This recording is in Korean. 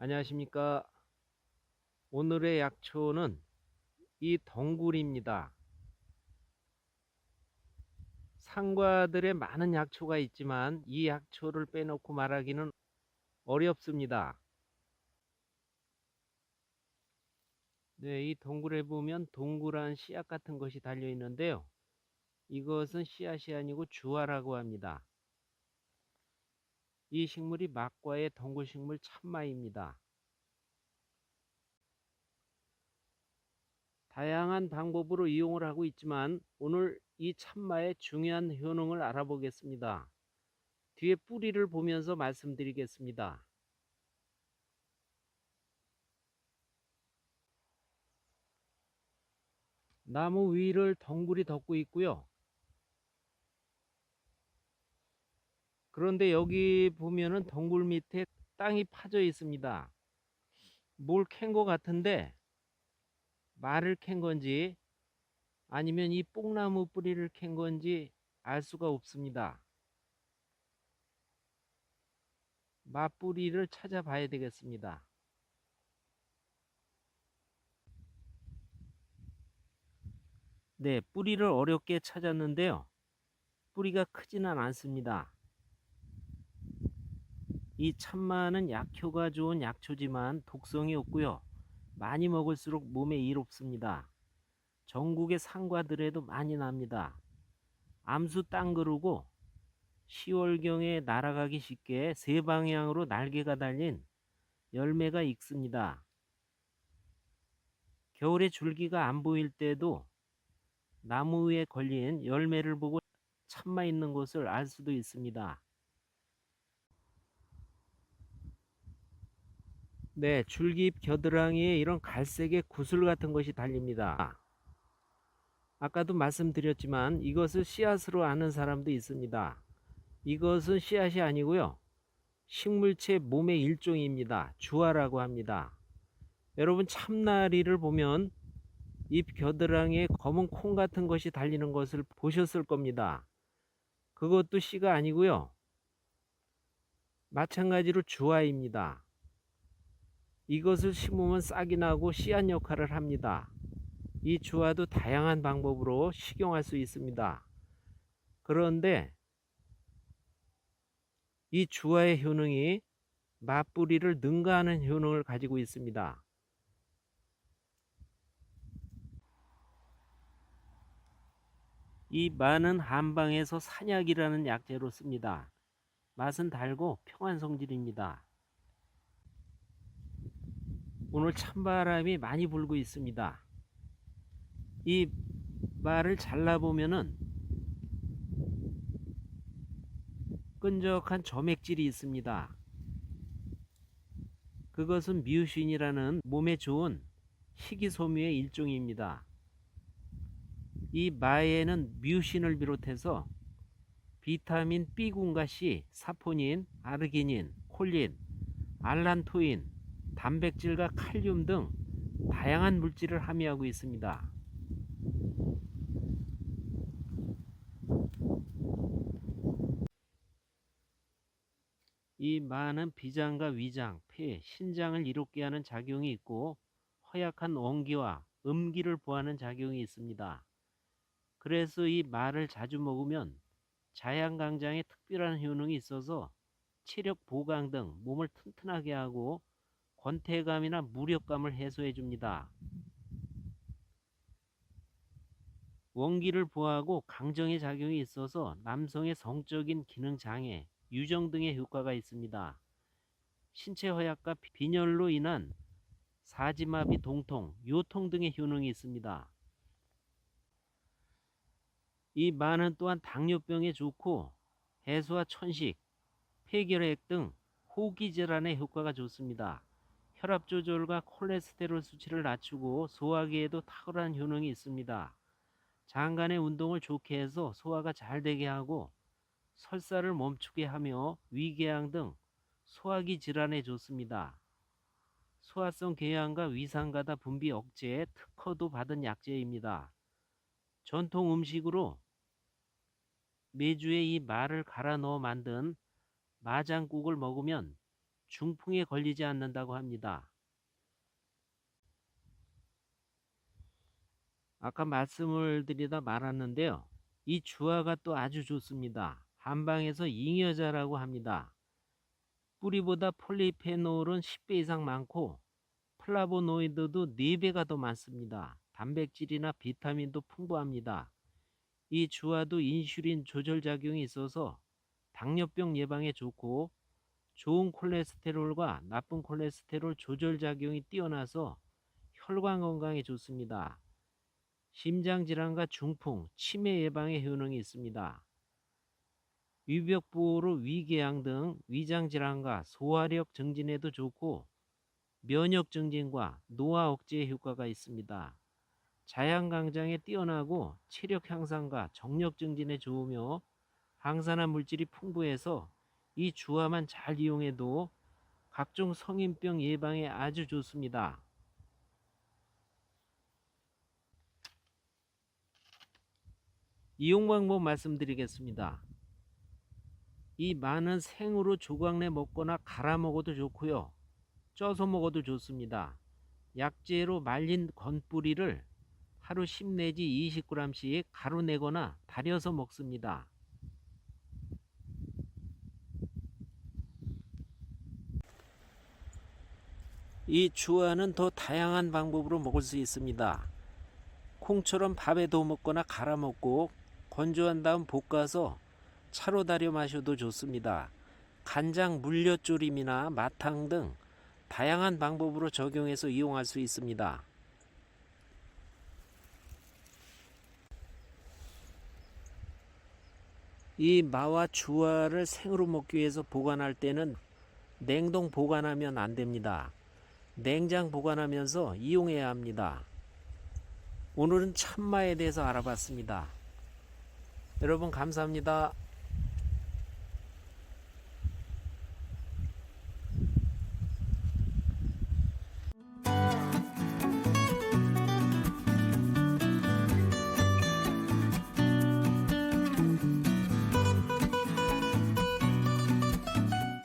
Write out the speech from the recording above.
안녕하십니까. 오늘의 약초는 이 덩굴입니다. 상과들의 많은 약초가 있지만 이 약초를 빼놓고 말하기는 어렵습니다. 네, 이 덩굴에 보면 동그란 씨앗 같은 것이 달려 있는데요. 이것은 씨앗이 아니고 주화라고 합니다. 이 식물이 막과의 덩굴식물 참마입니다. 다양한 방법으로 이용을 하고 있지만 오늘 이 참마의 중요한 효능을 알아보겠습니다. 뒤에 뿌리를 보면서 말씀드리겠습니다. 나무 위를 덩굴이 덮고 있고요. 그런데 여기 보면은 덩굴 밑에 땅이 파져 있습니다. 뭘 캔 것 같은데 말을 캔 건지 아니면 이 뽕나무 뿌리를 캔 건지 알 수가 없습니다. 맞뿌리를 찾아봐야 되겠습니다. 네, 뿌리를 어렵게 찾았는데요. 뿌리가 크지는 않습니다. 이 참마는 약효가 좋은 약초지만 독성이 없고요. 많이 먹을수록 몸에 이롭습니다. 전국의 상과들에도 많이 납니다. 암수 땅그르고 10월경에 날아가기 쉽게 세 방향으로 날개가 달린 열매가 익습니다. 겨울에 줄기가 안 보일 때도 나무 위에 걸린 열매를 보고 참마 있는 곳을 알 수도 있습니다. 네, 줄기잎 겨드랑이에 이런 갈색의 구슬 같은 것이 달립니다. 아까도 말씀드렸지만 이것을 씨앗으로 아는 사람도 있습니다. 이것은 씨앗이 아니고요. 식물체 몸의 일종입니다. 주화라고 합니다. 여러분 참나리를 보면 잎 겨드랑이에 검은 콩 같은 것이 달리는 것을 보셨을 겁니다. 그것도 씨가 아니고요. 마찬가지로 주화입니다. 이것을 심으면 싹이 나고 씨앗 역할을 합니다. 이 주화도 다양한 방법으로 식용할 수 있습니다. 그런데 이 주화의 효능이 맞뿌리를 능가하는 효능을 가지고 있습니다. 이 마는 한방에서 산약이라는 약재로 씁니다. 맛은 달고 평안 성질입니다. 오늘 찬바람이 많이 불고 있습니다. 이 말을 잘라보면은 끈적한 점액질이 있습니다. 그것은 미우신이라는 몸에 좋은 식이소묘의 일종입니다. 이 마에는 미우신을 비롯해서 비타민 B군과 C, 사포닌, 아르기닌, 콜린, 알란토인, 단백질과 칼륨 등 다양한 물질을 함유하고 있습니다. 이 마는 비장과 위장, 폐, 신장을 이롭게 하는 작용이 있고 허약한 원기와 음기를 보하는 작용이 있습니다. 그래서 이 마를 자주 먹으면 자양강장에 특별한 효능이 있어서 체력 보강 등 몸을 튼튼하게 하고 권태감이나 무력감을 해소해 줍니다. 원기를 보하고 강정의 작용이 있어서 남성의 성적인 기능 장애, 유정 등의 효과가 있습니다. 신체 허약과 빈혈로 인한 사지마비 동통, 요통 등의 효능이 있습니다. 이 마는 또한 당뇨병에 좋고 해소와 천식, 폐결핵 등 호기 질환에 효과가 좋습니다. 혈압 조절과 콜레스테롤 수치를 낮추고 소화기에도 탁월한 효능이 있습니다. 장간의 운동을 좋게 해서 소화가 잘 되게 하고 설사를 멈추게 하며 위궤양 등 소화기 질환에 좋습니다. 소화성 궤양과 위산가다 분비 억제에 특허도 받은 약재입니다. 전통 음식으로 매주에 이 말을 갈아 넣어 만든 마장국을 먹으면 중풍에 걸리지 않는다고 합니다. 아까 말씀을 드리다 말았는데요. 이 주화가 또 아주 좋습니다. 한방에서 잉여자라고 합니다. 뿌리보다 폴리페놀은 10배 이상 많고 플라보노이드도 4배가 더 많습니다. 단백질이나 비타민도 풍부합니다. 이 주화도 인슐린 조절 작용이 있어서 당뇨병 예방에 좋고 좋은 콜레스테롤과 나쁜 콜레스테롤 조절 작용이 뛰어나서 혈관 건강에 좋습니다. 심장 질환과 중풍, 치매 예방에 효능이 있습니다. 위벽 보호로 위궤양 등 위장 질환과 소화력 증진에도 좋고 면역 증진과 노화 억제에 효과가 있습니다. 자양 강장에 뛰어나고 체력 향상과 정력 증진에 좋으며 항산화 물질이 풍부해서 이 주화만 잘 이용해도 각종 성인병 예방에 아주 좋습니다. 이용 방법 말씀드리겠습니다. 이 마는 생으로 조각 내 먹거나 갈아 먹어도 좋고요. 쪄서 먹어도 좋습니다. 약재로 말린 건뿌리를 하루 10 내지 20g씩 가루 내거나 달여서 먹습니다. 이 주화는 더 다양한 방법으로 먹을 수 있습니다. 콩처럼 밥에 넣어 먹거나 갈아 먹고 건조한 다음 볶아서 차로 달여 마셔도 좋습니다. 간장 물엿조림이나 마탕 등 다양한 방법으로 적용해서 이용할 수 있습니다. 이 마와 주화를 생으로 먹기 위해서 보관할 때는 냉동 보관하면 안 됩니다. 냉장 보관하면서 이용해야 합니다. 오늘은 참마에 대해서 알아봤습니다. 여러분 감사합니다.